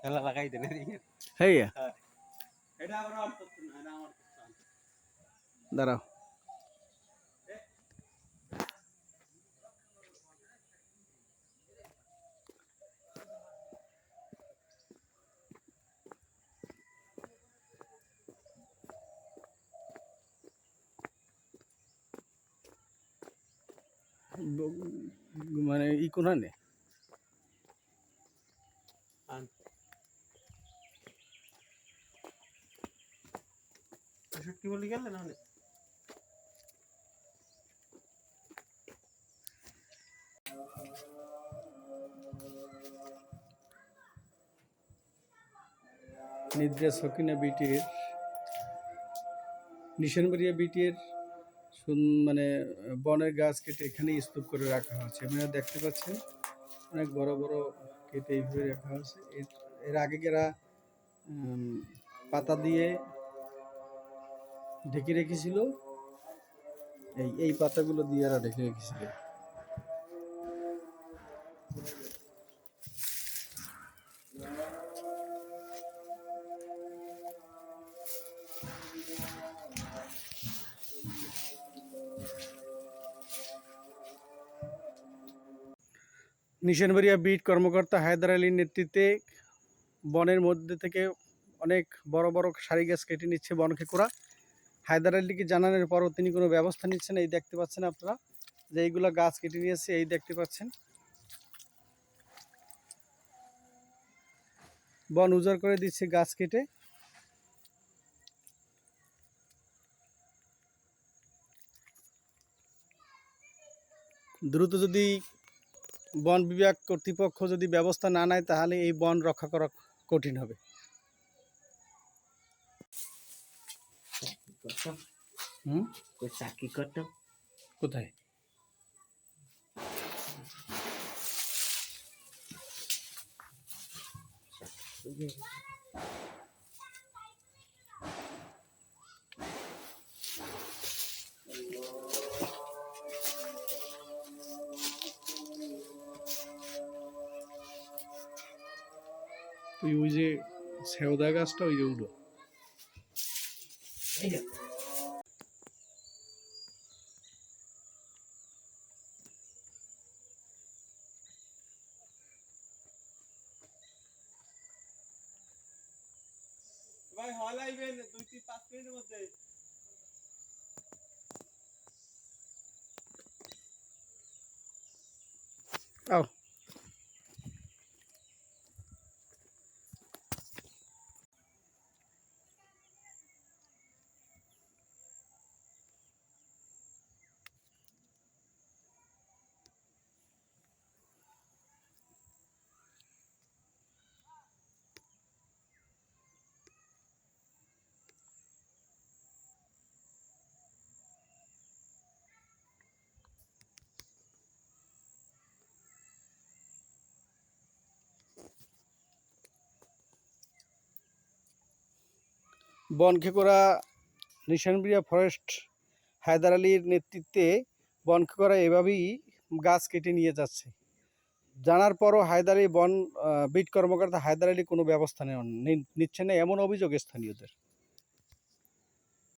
খেলা লাগাই দেন এদিকে হ্যাঁ এটা আবার অল্প একটু না, এটা আমার কাছে। দাঁড়াও ব- মানে ই কোনা নে কি বলি গেলে না নিদ্রা সকিনা বিটির, নিশানবাড়িয়া বিটির মানে বনের গাছ কেটে এখানে স্তূপ করে রাখা হয়েছে। আপনারা দেখতে পাচ্ছেন, অনেক বড় বড় কেটে এইভাবে রাখা হয়েছে। এর আগে যারা পাতা দিয়ে ঢেকে রেখেছিল। এই এই পাতাগুলো দিয়ে এরা ঢেকে রেখেছিল। নিশানবাড়িয়া বিট কর্মকর্তা হায়দার আলীর নেতৃত্বে বনের মধ্যে থেকে অনেক বড় বড় সারি গাছ কেটে নিচ্ছে বনকে করা হায়দার আলীকে জানানোর পরও তিনি কোনো ব্যবস্থা নিচ্ছেন এই দেখতে পাচ্ছেন আপনারা যে এইগুলো গাছ কেটে নিয়েছে, এই দেখতে পাচ্ছেন। বন উজাড় করে দিচ্ছে গাছ কেটে। দ্রুত যদি বন বিভাগ কর্তৃপক্ষ যদি ব্যবস্থা না নেয়, তাহলে এই বন রক্ষা করা কঠিন হবে। কত? হুম? কই চাকি কত? কোথায়? তুই ওই যে সেওদা গাছটা ওই যে উঠো। এই যে। ভাই হল আইবেন দুই তিন পাঁচ মিনিটের মধ্যে। আও। বনখেকোড়া, নিশানবিড়িয়া ফরেস্ট, হায়দার আলীর নেতৃত্বে বনখেকোড়া এভাবেই গাছ কেটে নিয়ে যাচ্ছে। জানার পরও হায়দার বন বিট কর্মকর্তা হায়দার আলী কোনো ব্যবস্থা নেওয়া নিচ্ছে না, এমন অভিযোগ স্থানীয়দের।